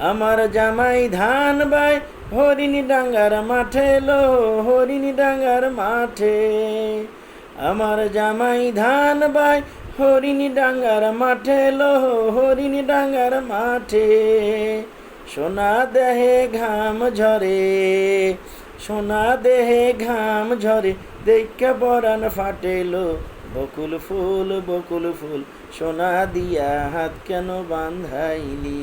আমার জামাই ধান বাই, হরিণী ডাঙ্গার মাঠে লো, হরিণী ডাঙ্গার মাঠে। আমার জামাই ধান বাই, হরিণী ডাঙ্গার মাঠে লো, হরিণী ডাঙ্গার মাঠে। সোনা দেহে ঘাম ঝরে, সোনা দেহে ঘাম ঝরে, দেখে বরান ফাটেলো বকুল ফুল বকুল ফুল, সোনা দিয়া হাত কেন বান্ধাইলি